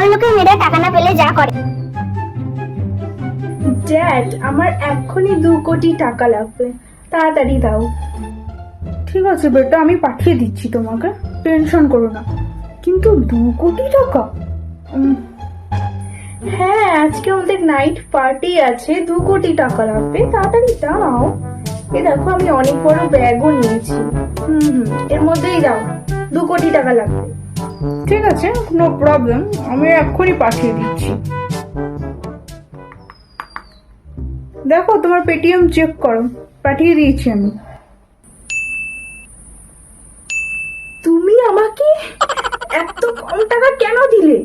লোকের মেয়েরা টাকা না পেলে যা করে। ড্যাড আমার এক্ষুনি দু কোটি টাকা লাগবে। তাড়াতাড়ি দাও। ঠিক আছে বেটা, আমি পাঠিয়ে দিচ্ছি তোমাকে। টেনশন করো না। কিন্তু দু কোটি টাকা? হ্যাঁ আজকে আমাদের নাইট পার্টি আছে। দু কোটি টাকা লাগবে। তাড়াতাড়ি দাও। এ দেখো, আমি অনেক বড় ব্যাগও নিয়েছি। হুম হুম, এর মধ্যেই দাও। দু কোটি টাকা লাগবে। আছে নো প্রবলেম আমি এক্ষুনি পাঠিয়ে দিচ্ছি। দেখো তোমার পেটিএম চেক করো পাঠিয়ে দিয়েছি আমি। তুমি আমাকে এত কম টাকা কেন দিলে?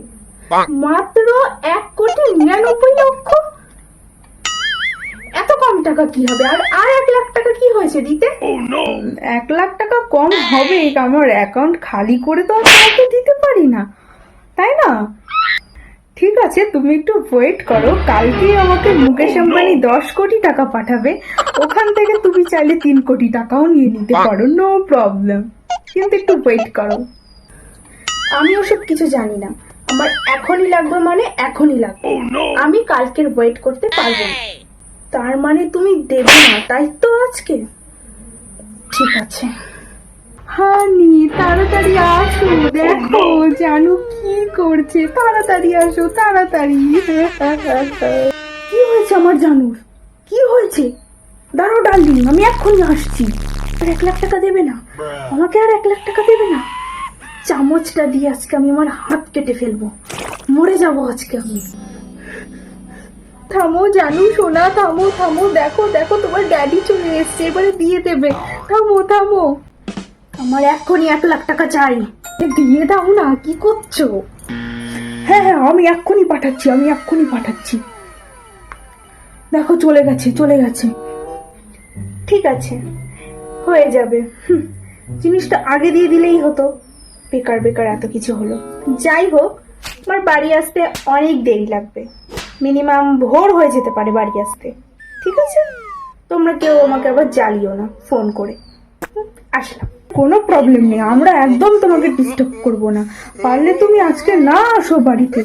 মাত্র এক কোটি নিরানব্বই লক্ষ? এত কম টাকা কি হবে? আর আর এক লাখ টাকা কি হয়েছে দিতে? এক লাখ টাকা কম হবে আমার অ্যাকাউন্ট খালি করে তো আর দিতে পারি না তাই না? ঠিক আছে তুমি একটু ওয়েট করো কালকেই আমাকে মুকেশ আম্বানি দশ কোটি টাকা পাঠাবে ওখান থেকে তুমি চাইলে তিন কোটি টাকাও নিয়ে নিতে পারো নো প্রবলেম কিন্তু একটু ওয়েট করো। আমি ওসব কিছু জানি না। আমার এখনই লাগবে মানে এখনই লাগবে। আমি কালকের ওয়েট করতে পারব না। তার মানে তুমি দেবে না তাই তো আজকে। ঠিক আছে। হানি তাড়াতাড়ি আসো দেখো জানু কি করছে। তাড়াতাড়ি আসো তাড়াতাড়ি। কি হয়েছে আমার জানুর? কি হয়েছে? দাঁড়াও ডার্লিং আমি এক্ষুনি আসছি। আর এক লাখ টাকা দেবে না? আমাকে আর এক লাখ টাকা দেবে না? চামচটা দিয়ে আজকে আমি আমার হাত কেটে ফেলব। মরে যাব আজকে আমি। থামো জানু সোনা থামো থামো। দেখো দেখো তোমার ড্যাডি চলে এসছে। এবারে দিয়ে দেবে। থামো থামো। আমার এক্ষুনি এক লাখ টাকা চাই। দিয়ে দাও না, কি করছ? হ্যাঁ হ্যাঁ আমি এক্ষুনি পাঠাচ্ছি, আমি এক্ষুনি পাঠাচ্ছি। দেখো, চলে গেছে চলে গেছে। ঠিক আছে, হয়ে যাবে। জিনিসটা আগে দিয়ে দিলেই হতো। বেকার বেকার এত কিছু হলো। যাই হোক, আমার বাড়ি আসতে অনেক দেরি লাগবে। মিনিমাম ভোর হয়ে যেতে পারে বাড়ি আসতে। ঠিক আছে? তোমরা কেউ আমাকে আবার জ্বালিও না, ফোন করে। আসলাম। কোনো প্রবলেম নেই। আমরা একদম তোমাকে ডিস্টার্ব করব না। পারলে তুমি আজকে না আসো বাড়িতে,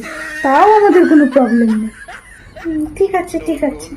তাও আমাদের কোনো প্রবলেম নেই। ঠিক আছে ঠিক আছে।